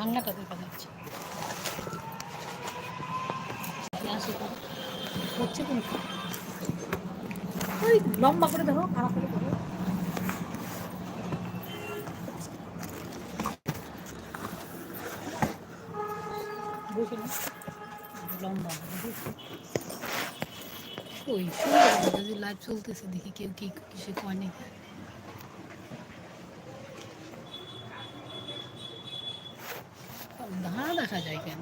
ভাঙাটা দেখা যাচ্ছে লম্বা করে ধরো খারাপ করে লম্বা ওই লাইভ চলতেছে দেখি কেউ কি কিছু কয় ধারা দেখা যায় কেন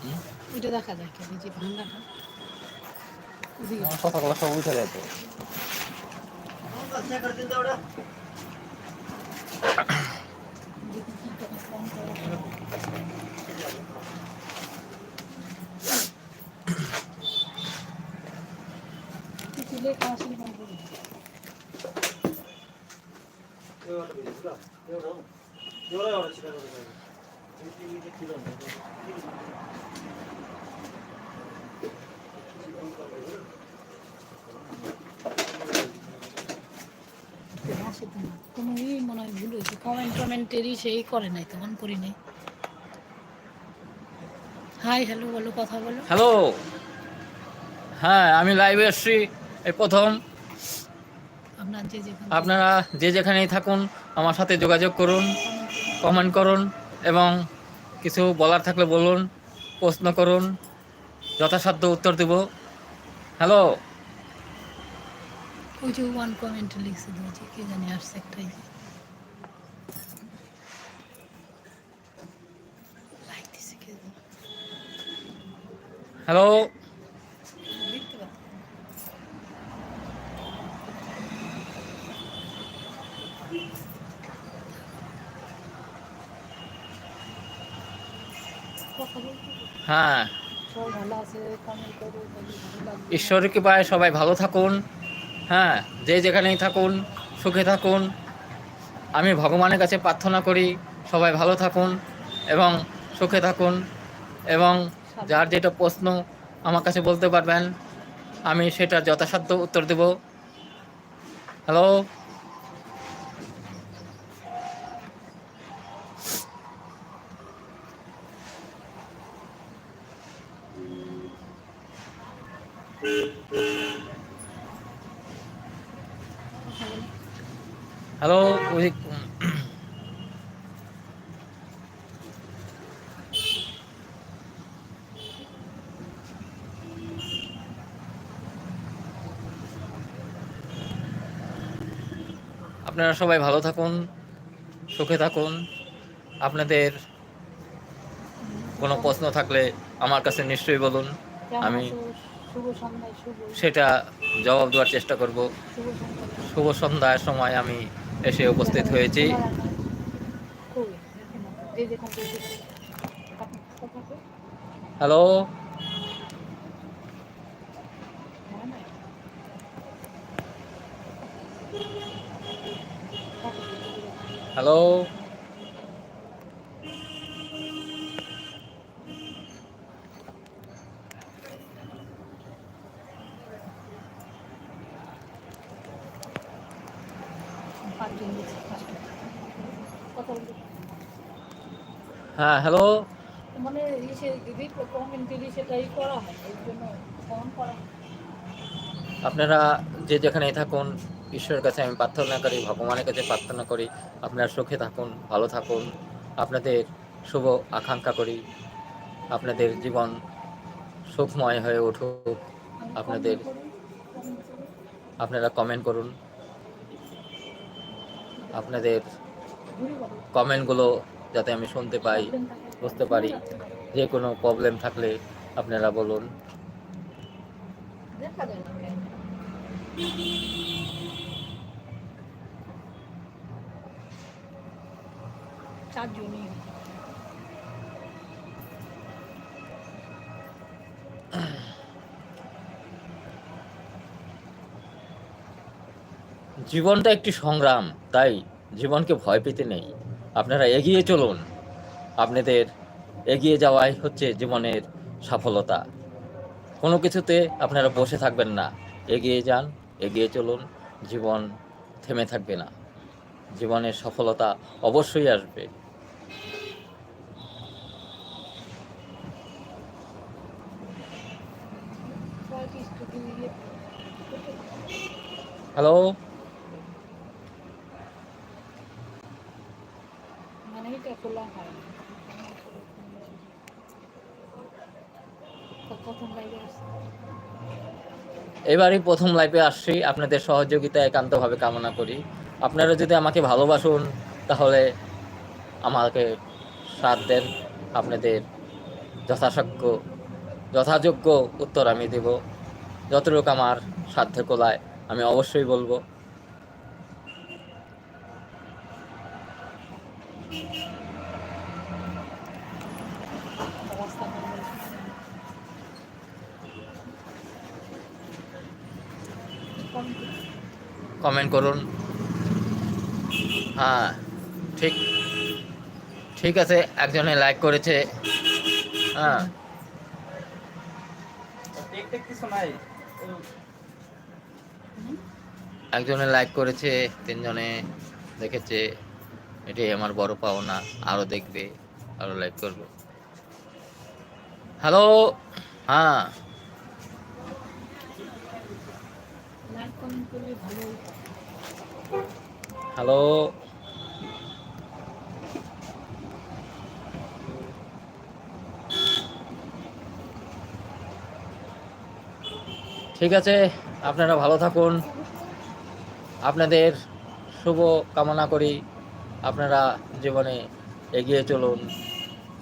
হুম? ওইটা দেখা যায় এই যে আমার কথাগুলো সব উঠে যায় তো দেখি কি করে কম করা যায়। কিছু লেখা আসলে কম করি। আসে তো কোনো ই মনে হয় ভুল হয়েছে। কমেন্ট টমেন্টেরই সেই করে নাই তখন করি নাই। হাই হ্যালো বলো কথা বলো। হ্যালো হ্যাঁ আমি লাইভে এসছি এই প্রথম। আপনারা যে যেখানেই থাকুন আমার সাথে যোগাযোগ করুন কমেন্ট করুন এবং কিছু বলার থাকলে বলুন প্রশ্ন করুন যথাসাধ্য উত্তর দেব। হ্যালো ওই যে ওয়ান কমেন্ট লিখছে দিয়েছে কে জানি আসছে একটাই। হ্যালো হ্যাঁ। ঈশ্বরের কৃপায় সবাই ভালো থাকুন। হ্যাঁ যে যেখানেই থাকুন, সুখে থাকুন। আমি ভগবানের কাছে প্রার্থনা করি, সবাই ভালো থাকুন এবং সুখে থাকুন এবং যার যেটা প্রশ্ন আমার কাছে বলতে পারবেন, আমি সেটা যথাসাধ্য উত্তর দেব। হ্যালো হ্যালো আপনারা সবাই ভালো থাকুন সুখে থাকুন। আপনাদের কোনো প্রশ্ন থাকলে আমার কাছে নিশ্চয়ই বলুন। আমি সেটা জবাব দেওয়ার চেষ্টা করব। শুভ সন্ধ্যার সময় আমি এসে উপস্থিত হয়েছি। হ্যালো দেখেন হ্যাঁ হ্যালো মানে ইসে যদি সেটাই করা হয় জন্য ফোন করা আপনারা যে যেখানেই থাকুন ঈশ্বরের কাছে আমি প্রার্থনা করি ভগবানের কাছে প্রার্থনা করি আপনারা সুখে থাকুন ভালো থাকুন আপনাদের শুভ আকাঙ্ক্ষা করি আপনাদের জীবন সুখময় হয়ে উঠুক আপনাদের। আপনারা কমেন্ট করুন। আপনাদের। কমেন্টগুলো যাতে আমি শুনতে পাই, বুঝতে পারি যে কোনো প্রবলেম থাকলে আপনারা বলুন চার জীবনটা একটি সংগ্রাম, তাই জীবনকে ভয় পেতে নেই। আপনারা এগিয়ে চলুন। আপনাদের এগিয়ে যাওয়াই হচ্ছে জীবনের সফলতা। কোনো কিছুতে আপনারা বসে থাকবেন না। এগিয়ে যান, এগিয়ে চলুন। জীবন থেমে থাকবে না। জীবনের সফলতা অবশ্যই আসবে। হ্যালো? এবারই প্রথম লাইভে আসছি, আপনাদের সহযোগিতা একান্তভাবে কামনা করি। আপনারা যদি আমাকে ভালোবাসুন, তাহলে আমাকে সাথ দেন। আপনাদের যথাসাধ্য, যথাযোগ্য উত্তর আমি দেব। যতটুকু আমার সাধ্য কোলায় আমি অবশ্যই বলব রাস্তা বন্ধ। কম- কমেন্ট করুন। হ্যাঁ ঠিক ঠিক আছে, একজনে লাইক করেছে। হ্যাঁ। একজনে লাইক করেছে, তিনজনে দেখেছে, এটাই আমার বড় পাওনা আরও দেখবে আরও লাইক করবে। হ্যালো হ্যাঁ লাইক কমেন্ট করলে ভালো হতো। হ্যালো ঠিক আছে, আপনারা ভালো থাকুন। আপনাদের শুভ কামনা করি। আপনারা জীবনে এগিয়ে চলুন।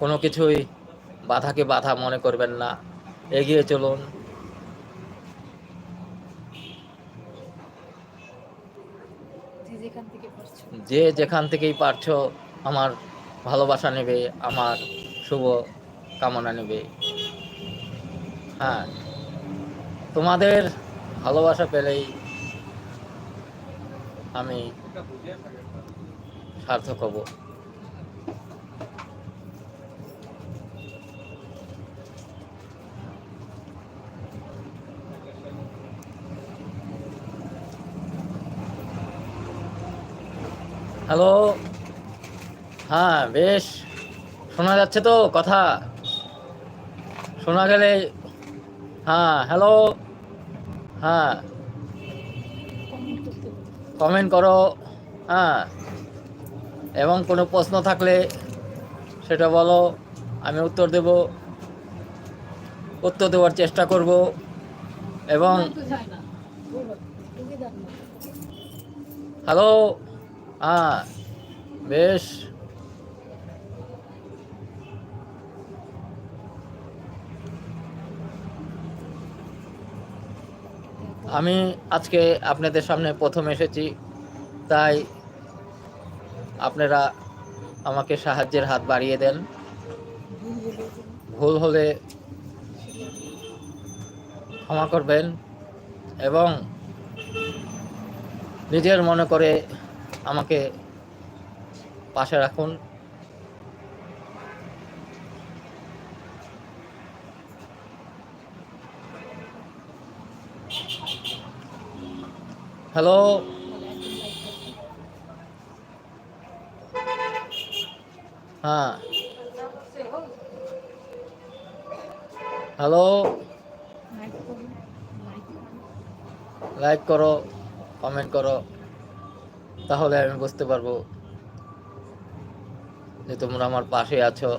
কোনো কিছুই বাধাকে বাধা মনে করবেন না। এগিয়ে চলুন যে যেখান থেকে পারছ যে যেখান থেকেই পারছ আমার ভালোবাসা নেবে, আমার শুভ কামনা নেবে। হ্যাঁ তোমাদের ভালোবাসা পেলেই আমি সার্থক হব। হ্যালো? হ্যাঁ বেশ। শোনা যাচ্ছে তো কথা। শোনা গেলে হ্যাঁ হ্যালো? হ্যাঁ। কমেন্ট করো। হ্যাঁ। এবং কোনো প্রশ্ন থাকলে সেটা বলো আমি উত্তর দেব। উত্তর দেওয়ার চেষ্টা করব। এবং। হ্যালো? হ্যাঁ বেশ। আমি আজকে আপনাদের সামনে প্রথম এসেছি, তাই আপনারা আমাকে সাহায্যের হাত বাড়িয়ে দেন। ভুল হলে ক্ষমা করবেন এবং নিজের মনে করে আমাকে পাশে রাখুন হ্যালো। হ্যাঁ হ্যালো। লাইক করো কমেন্ট করো তাহলে আমি বুঝতে পারব যে তোমরা আমার পাশে আছো।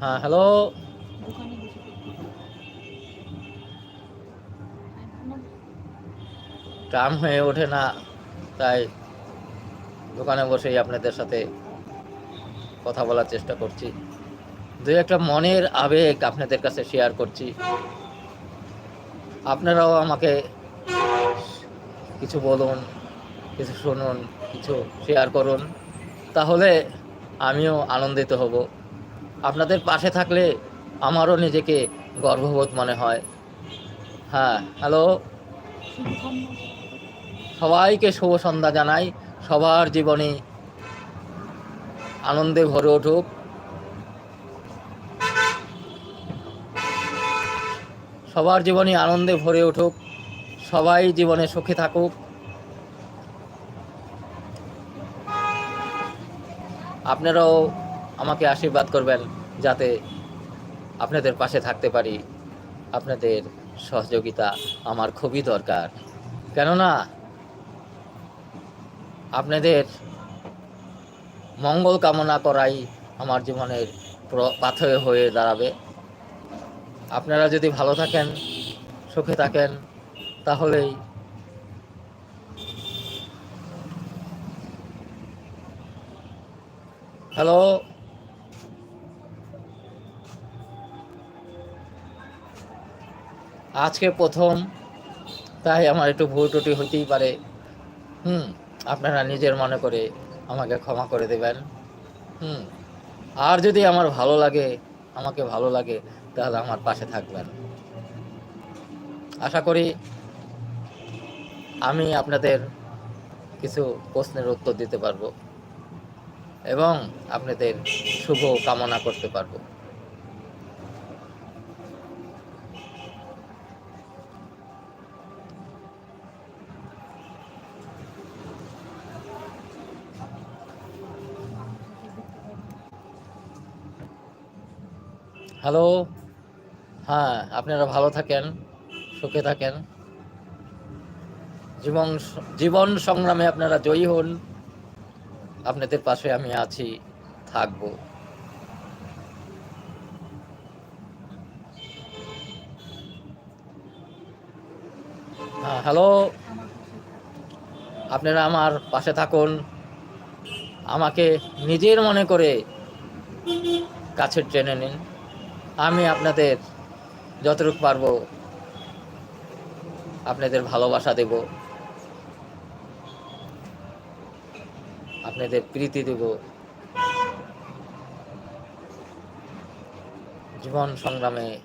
হ্যাঁ হ্যালো? টাইম হয়ে ওঠে না, তাই দোকানে বসেই আপনাদের সাথে কথা বলার চেষ্টা করছি। দু একটা মনের আবেগ আপনাদের কাছে শেয়ার করছি। আপনারাও আমাকে কিছু বলুন, কিছু শুনুন, কিছু শেয়ার করুন। তাহলে আমিও আনন্দিত হব। আপনাদের পাশে থাকলে আমারও নিজেকে গর্ববোধ মনে হয়। হ্যাঁ হ্যালো? সবাইকে শুভ সন্ধ্যা জানাই। সবার জীবনে আনন্দে ভরে উঠুক। সবার জীবনে আনন্দে ভরে উঠুক, সবাই জীবনে সুখে থাকুক। আপনারাও আমাকে আশীর্বাদ করবেন যাতে আপনাদের পাশে থাকতে পারি। আপনাদের সহযোগিতা আমার খুবই দরকার। কেননা, আপনাদের মঙ্গল কামনা করাই আমার জীবনের পাথেয় হয়ে দাঁড়াবে। আপনারা যদি ভালো থাকেন, সুখে থাকেন, তাহলেই হ্যালো? আজকে প্রথম, তাই আমার একটু ভুল টুটি হইতেই পারে। হুম, আপনারা নিজের মনে করে আমাকে ক্ষমা করে দেবেন। হুম, আর যদি আমার ভালো লাগে, আমাকে ভালো লাগে তাহলে আমার পাশে থাকবেন। আশা করি আমি আপনাদের কিছু প্রশ্নের উত্তর দিতে পারব এবং আপনাদের শুভ কামনা করতে পারব। হ্যালো? হ্যাঁ আপনারা ভালো থাকেন, সুখে থাকেন। জীবন জীবন সংগ্রামে আপনারা জয়ী হন। আপনাদের পাশে আমি আছি, থাকব। হ্যাঁ হ্যালো? আপনারা আমার পাশে থাকুন। আমাকে নিজের মনে করে কাছের টেনে নিন। আমি আপনাদের যতটুকু পারব আপনাদের ভালোবাসা দেব। আপনাদের প্রীতি দেব। জীবন সংগ্রামে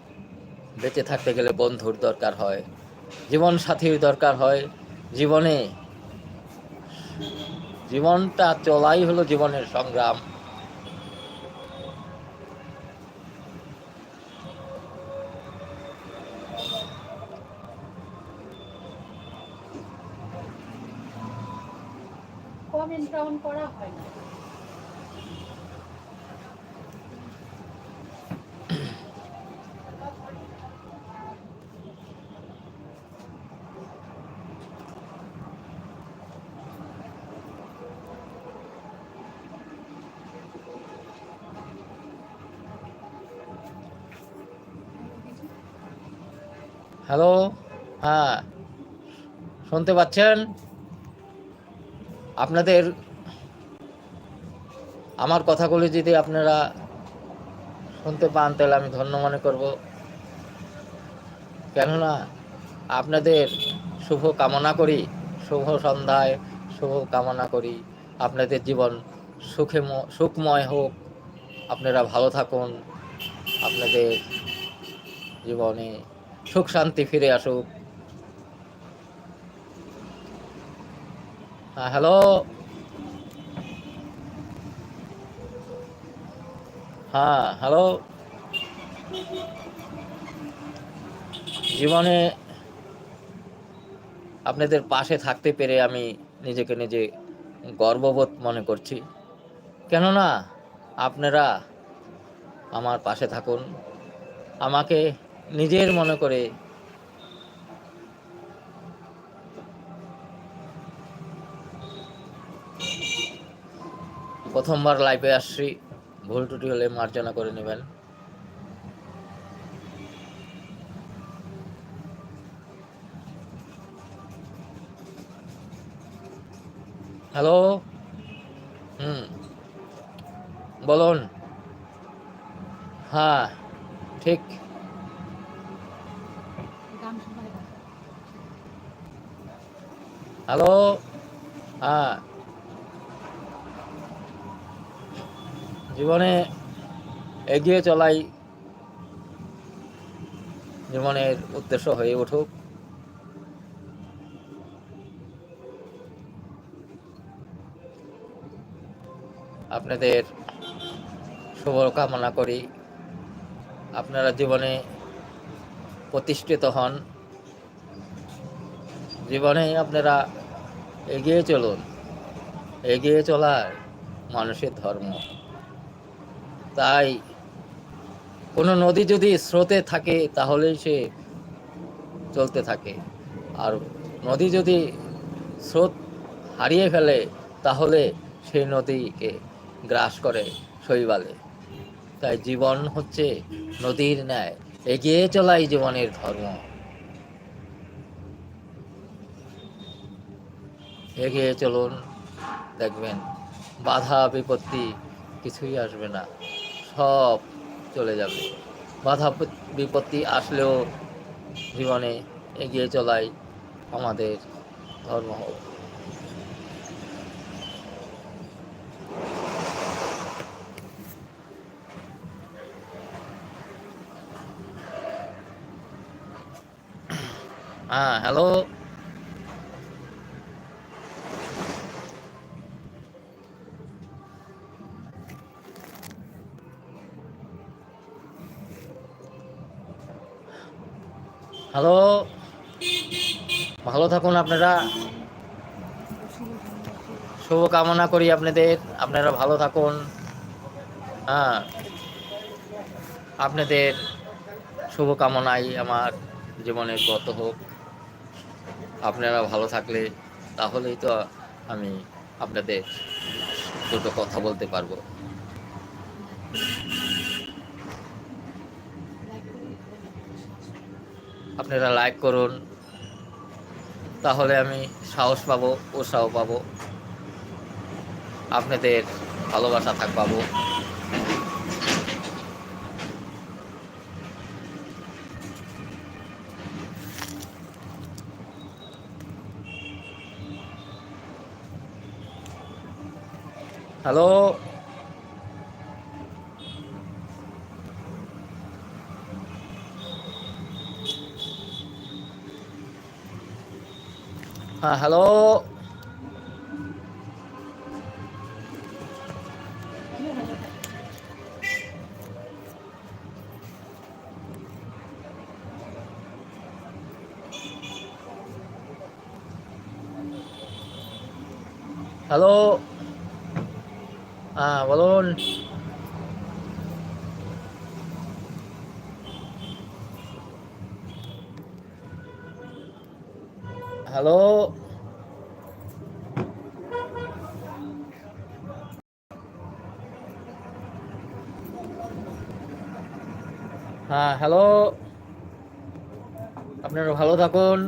বেঁচে থাকতে গেলে বন্ধুর দরকার হয়। জীবন সাথীর দরকার হয় জীবনে। জীবনটা চলাই হলো জীবনের সংগ্রাম। কমেন্ট করা হয় না। হ্যালো হ্যাঁ শুনতে পাচ্ছেন? আপনাদের আমার কথাগুলি যদি আপনারা শুনতে পান, তাহলে আমি ধন্য মনে করব। কেননা আপনাদের শুভ কামনা করি, শুভ সন্ধ্যায় শুভ কামনা করি। আপনাদের জীবন সুখে সুখময় হোক। আপনারা ভালো থাকুন। আপনাদের জীবনে সুখ শান্তি ফিরে আসুক। হ্যাঁ হ্যালো? হ্যাঁ হ্যালো জীবনে আপনাদের পাশে থাকতে পেরে আমি নিজেকে নিজে গর্ববোধ মনে করছি। কেননা আপনারা আমার পাশে থাকুন। আমাকে নিজের মনে করে প্রথমবার লাইভে আসছি। ভুল ত্রুটি হলে মার্জনা করে নেবেন। হ্যালো? হুম। বলুন। হ্যাঁ ঠিক। হ্যালো? হ্যাঁ। জীবনে এগিয়ে চলাই জীবনের উদ্দেশ্য হয়ে উঠুক। আপনাদের শুভ কামনা করি। আপনারা জীবনে প্রতিষ্ঠিত হন। জীবনে আপনারা এগিয়ে চলুন। এগিয়ে চলার মানুষের ধর্ম। তাই কোনো নদী যদি স্রোতে থাকে তাহলেই সে চলতে থাকে। আর নদী যদি স্রোত হারিয়ে ফেলে, তাহলে সেই নদীকে গ্রাস করে শৈবালে। তাই জীবন হচ্ছে নদীর ন্যায়। এগিয়ে চলাই জীবনের ধর্ম। এগিয়ে চলুন, দেখবেন বাধা বিপত্তি কিছুই আসবে না। সব চলে যাবে। বাধা বিপত্তি আসলেও জীবনে এগিয়ে চলাই আমাদের ধর্ম হোক। হ্যাঁ হ্যালো হ্যালো? ভালো থাকুন আপনারা। শুভ কামনা করি আপনাদের। আপনারা ভালো থাকুন। হ্যাঁ। আপনাদের শুভ কামনাই আমার জীবনের গত হোক। আপনারা ভালো থাকলে তাহলেই তো আমি আপনাদের দুটো কথা বলতে পারব। আপনারা লাইক করুন। তাহলে আমি সাহস পাবো উৎসাহ পাবো। আপনাদের ভালোবাসা থাক পাবো হ্যালো? হ্যাঁ হ্যালো হ্যালো হ্যাঁ বলুন হ্যালো হ্যাঁ হ্যালো আপনারা ভালো থাকুন।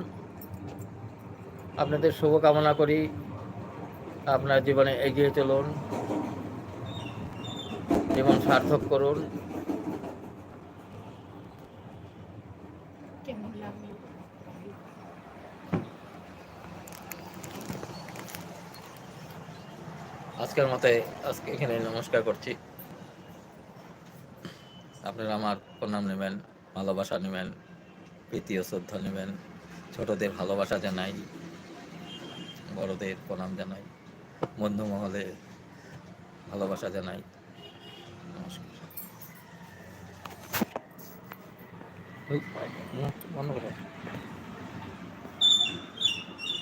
আপনাদের শুভ কামনা করি। আপনার জীবনে এগিয়ে চলুন। জীবন সার্থক করুন। কেমন লাগল? আজকের মতে আজকে এখানে নমস্কার করছি আপনারা আমার প্রণাম নেবেন, ভালোবাসা নেবেন, প্রীতি ও শ্রদ্ধা নেবেন, ছোটদের ভালোবাসা জানাই, বড়দের প্রণাম জানাই, বন্ধু মহলে ভালোবাসা জানাই নমস্কার বন্ধ করো।